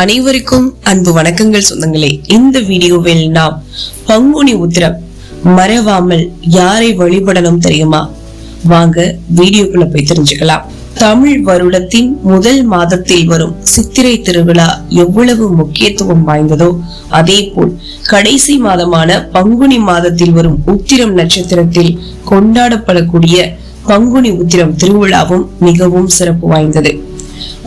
அனைவருக்கும் அன்பு வணக்கங்கள் சொந்தங்களே. இந்த வீடியோவில் நாம் பங்குனி உத்திரம் மறவாமல் யாரை வழிபடணும் தெரியுமா? வாங்க வீடியோக்குள்ள போய் தெரிஞ்சுக்கலாம். தமிழ் வருடத்தின் முதல் மாதத்தில் வரும் சித்திரை திருவிழா எவ்வளவு முக்கியத்துவம் வாய்ந்ததோ அதே போல் கடைசி மாதமான பங்குனி மாதத்தில் வரும் உத்திரம் நட்சத்திரத்தில் கொண்டாடப்படக்கூடிய பங்குனி உத்திரம் திருவிழாவும் மிகவும் சிறப்பு வாய்ந்தது.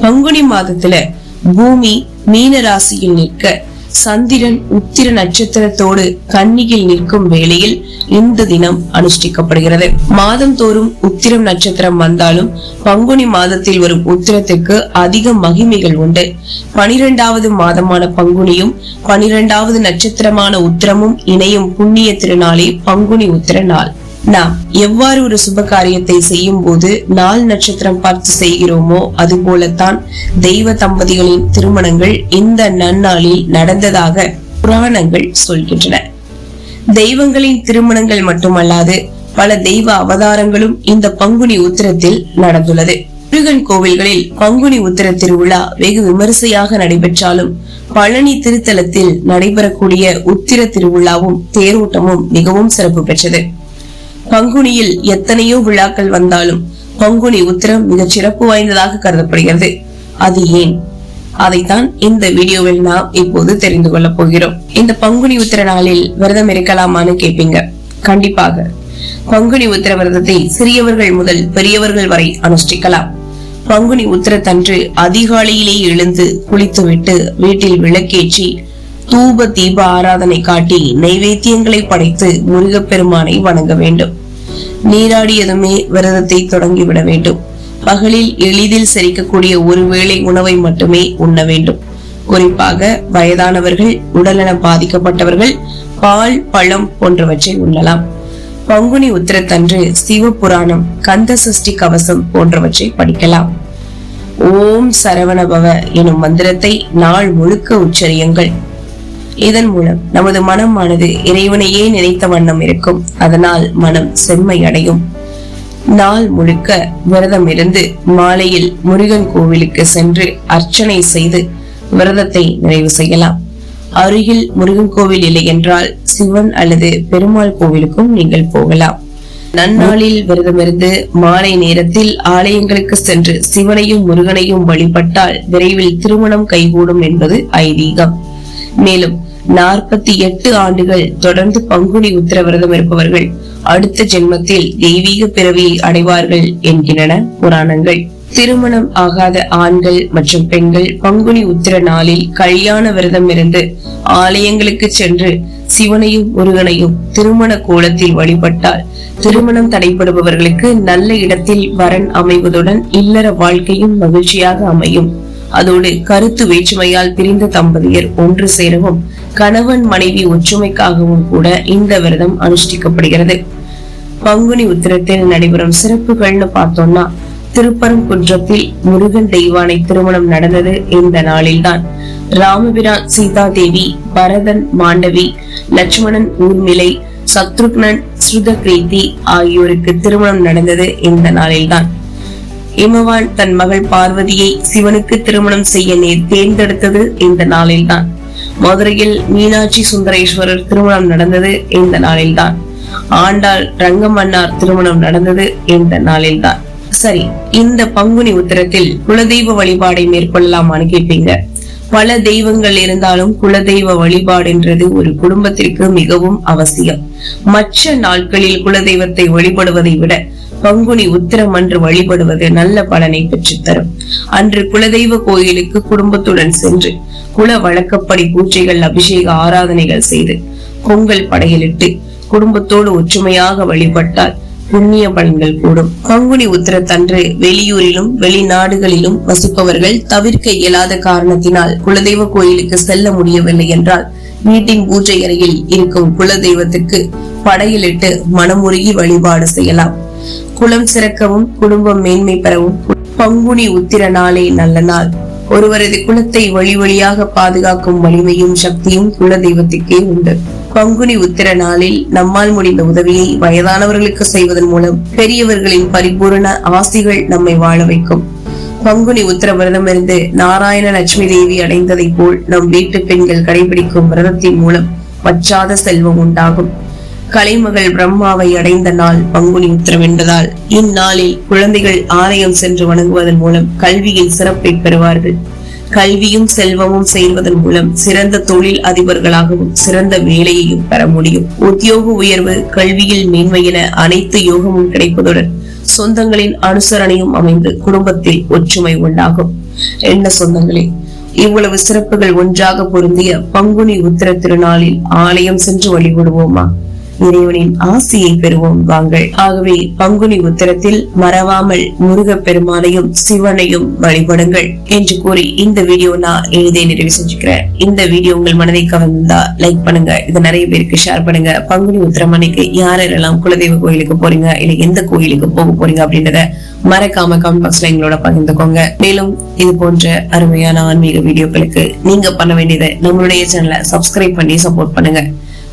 பங்குனி மாதத்துல பூமி மீன ராசியில் நிற்க சந்திரன் உத்திர நட்சத்திரத்தோடு கன்னியில் நிற்கும் வேளையில் இந்த தினம் அனுஷ்டிக்கப்படுகிறது. மாதந்தோறும் உத்திரம் நட்சத்திரம் வந்தாலும் பங்குனி மாதத்தில் வரும் உத்திரத்திற்கு அதிக மகிமைகள் உண்டு. பனிரெண்டாவது மாதமான பங்குனியும் பனிரெண்டாவது நட்சத்திரமான உத்திரமும் இணையும் புண்ணிய திருநாளே பங்குனி உத்திர நாள். நாம் எவ்வாறு ஒரு சுப காரியத்தை செய்யும் போது நாள் நட்சத்திரம் பார்த்து செய்கிறோமோ அது போலத்தான் தெய்வ தம்பதிகளின் திருமணங்கள் இந்த நன்னாளில் நடந்ததாக புராணங்கள் சொல்கின்றன. தெய்வங்களின் திருமணங்கள் மட்டுமல்லாது பல தெய்வ அவதாரங்களும் இந்த பங்குனி உத்திரத்தில் நடந்துள்ளது. முருகன் கோவில்களில் பங்குனி உத்திர திருவிழா வெகு விமரிசையாக நடைபெற்றாலும் பழனி திருத்தலத்தில் நடைபெறக்கூடிய உத்திர திருவிழாவும் தேரோட்டமும் மிகவும் சிறப்பு பெற்றது. பங்குனியில் எத்தனையோ விழாக்கள் வந்தாலும் பங்குனி உத்திரம் மிக சிறப்பு வாய்ந்ததாக கருதப்படுகிறது. அது ஏன்? அதைத்தான் இந்த வீடியோவில் நாம் இப்போது தெரிந்து கொள்ள போகிறோம். இந்த பங்குனி உத்திர நாளில் விரதம் இருக்கலாமான்னு கேட்பீங்க கண்டிப்பாக. பங்குனி உத்திர விரதத்தை சிறியவர்கள் முதல் பெரியவர்கள் வரை அனுஷ்டிக்கலாம். பங்குனி உத்திரத்தன்று அதிகாலையிலே எழுந்து குளித்துவிட்டு வீட்டில் விளக்கேற்றி தூப தீப ஆராதனை காட்டி நைவேத்தியங்களை படைத்து முருகப்பெருமானை வணங்க வேண்டும். நீராடியதுமே விரதத்தை தொடங்கிவிட வேண்டும். பகலில் எளிதில் செரிக்கக்கூடிய ஒருவேளை உணவை மட்டுமே உண்ண வேண்டும். குறிப்பாக வயதானவர்கள் உடல்நலம் பாதிக்கப்பட்டவர்கள் பால் பழம் போன்றவற்றை உண்ணலாம். பங்குனி உத்திரத்தன்று சிவபுராணம் கந்த சஷ்டி கவசம் போன்றவற்றை படிக்கலாம். ஓம் சரவணபவ எனும் மந்திரத்தை நாள் முழுக்க உச்சரியுங்கள். இதன் மூலம் நமது மனமானது இறைவனையே நினைத்த வண்ணம் இருக்கும். அதனால் மனம் செம்மை அடையும். நாள் முழுக்க விரதம் இருந்து மாலையில் முருகன் கோவிலுக்கு சென்று அர்ச்சனை செய்து விரதத்தை நிறைவு செய்யலாம். அருகில் முருகன் கோவில் இல்லை என்றால் சிவன் அல்லது பெருமாள் கோவிலுக்கும் நீங்கள் போகலாம். நன்னாளில் விரதமிருந்து மாலை நேரத்தில் ஆலயங்களுக்கு சென்று சிவனையும் முருகனையும் வழிபட்டால் விரைவில் திருமணம் கைகூடும் என்பது ஐதீகம். மேலும் நாற்பத்தி எட்டு ஆண்டுகள் தொடர்ந்து பங்குனி உத்தரவிரதம் இருப்பவர்கள் அடுத்த ஜென்மத்தில் தெய்வீக பிறவியை அடைவார்கள் என்கின்றன புராணங்கள். திருமணம் ஆகாத ஆண்கள் மற்றும் பெண்கள் பங்குனி உத்திர நாளில் கல்யாண விரதம் இருந்து ஆலயங்களுக்கு சென்று சிவனையும் முருகனையும் திருமண கோலத்தில் வழிபட்டால் திருமணம் தடைபடுபவர்களுக்கு நல்ல இடத்தில் வரன் அமைவதுடன் இல்லற வாழ்க்கையும் மகிழ்ச்சியாக அமையும். அதோடு கருத்து வேற்றுமையால் பிரிந்த தம்பதியர் ஒன்று சேரவும் கணவன் மனைவி ஒற்றுமைக்காகவும் கூட இந்த விரதம் அனுஷ்டிக்கப்படுகிறது. பங்குனி உத்திரத்தில் நடைபெறும் சிறப்புகள்னு பார்த்தோம்னா திருப்பரங்குன்றத்தில் முருகன் தெய்வானை திருமணம் நடந்தது இந்த நாளில்தான். ராமபிரான் சீதா தேவி பரதன் மாண்டவி லட்சுமணன் ஊர்மிளை சத்ருக்னன் ஸ்ருதகிரீதி ஆகியோருக்கு திருமணம் நடந்தது இந்த நாளில்தான். இமவான் தன் மகள் பார்வதியை சிவனுக்கு திருமணம் செய்ய நேர் தேர்ந்தெடுத்தது இந்த நாளில்தான். மதுரையில் மீனாட்சி சுந்தரேஸ்வரர் திருமணம் நடந்தது இந்த நாளில்தான். ஆண்டாள் ரங்கமன்னார் திருமணம் நடந்தது இந்த நாளில்தான். சரி இந்த பங்குனி உத்திரத்தில் குலதெய்வ வழிபாடை மேற்கொள்ளலாமான்னு கேட்பீங்க. பல தெய்வங்கள் இருந்தாலும் குலதெய்வ வழிபாடுன்றது ஒரு குடும்பத்திற்கு மிகவும் அவசியம். மற்ற நாட்களில் குலதெய்வத்தை வழிபடுவதை விட பங்குனி உத்திரம் அன்று வழிபடுவது நல்ல பலனை பெற்றுத்தரும். அன்று குலதெய்வ கோயிலுக்கு குடும்பத்துடன் சென்று குல வழக்கப்படி பூஜைகள் அபிஷேக ஆராதனைகள் செய்து பொங்கல் படையலிட்டு குடும்பத்தோடு ஒற்றுமையாக வழிபட்டால் புண்ணிய பலன்கள் கூடும். பங்குனி உத்திரத்தன்று வெளியூரிலும் வெளிநாடுகளிலும் வசிப்பவர்கள் தவிர்க்க இயலாத காரணத்தினால் குலதெய்வ கோயிலுக்கு செல்ல முடியவில்லை என்றால் வீட்டின் பூஜை அறையில் இருக்கும் குலதெய்வத்துக்கு படையிலிட்டு மனமுருகி வழிபாடு செய்யலாம். குளம் சிறக்கவும் குடும்பம் மேன்மை பெறவும் பங்குனி உத்திர நாளே நல்ல நாள். ஒருவரது குலத்தை வழி வழியாக பாதுகாக்கும் வலிமையும் சக்தியும் குல தெய்வத்துக்கே உண்டு. பங்குனி உத்திர நாளில் நம்மால் முடிந்த உதவியை வயதானவர்களுக்கு செய்வதன் மூலம் பெரியவர்களின் பரிபூரண ஆசிகள் நம்மை வாழ வைக்கும். பங்குனி உத்தர விரதம் இருந்து நாராயண லட்சுமி தேவி அடைந்ததை போல் நம் வீட்டு பெண்கள் கடைபிடிக்கும் விரதத்தின் மூலம் வற்றாத செல்வம் உண்டாகும். கலைமகள் பிரம்மாவை அடைந்த நாள் பங்குனி உத்திரம் என்பதால் இந்நாளில் குழந்தைகள் ஆலயம் சென்று வணங்குவதன் மூலம் கல்வியில் சிறப்பை பெறுவார்கள். கல்வியும் செல்வமும் செய்வதன் மூலம் சிறந்த தொழில் அதிபர்களாகவும் சிறந்த வேலையையும் பெற முடியும். உத்தியோக உயர்வு கல்வியில் மேன்மை என அனைத்து யோகமும் கிடைப்பதுடன் சொந்தங்களின் அனுசரணையும் அமைந்து குடும்பத்தில் ஒற்றுமை உண்டாகும். என்ன சொந்தங்களே? இவ்வளவு சிறப்புகள் ஒன்றாக பொருந்திய பங்குனி உத்திர திருநாளில் ஆலயம் சென்று வழிபடுவோமா? இறைவனின் ஆசியை பெறுவோம் வாங்கள். ஆகவே பங்குனி உத்தரத்தில் மறவாமல் முருகப் பெருமானையும் சிவனையும் வழிபடுங்கள் என்று கூறி இந்த வீடியோ நான் எழுதி நிறைவு செஞ்சுக்கிறேன். இந்த வீடியோ உங்கள் மனதை கவர்ந்தா லைக் பண்ணுங்க. இதை நிறைய பேருக்கு ஷேர் பண்ணுங்க. பங்குனி உத்திரம் அன்னைக்கு யாரெல்லாம் குலதெய்வ கோயிலுக்கு போறீங்க இல்ல எந்த கோயிலுக்கு போக போறீங்க அப்படின்றத மறக்காம கமெண்ட் பாக்ஸ்ல எங்களோட பகிர்ந்துக்கோங்க. மேலும் இது போன்ற அருமையான ஆன்மீக வீடியோக்களுக்கு நீங்க பண்ண வேண்டியதை நம்மளுடைய சேனலை சப்ஸ்கிரைப் பண்ணி சப்போர்ட் பண்ணுங்க.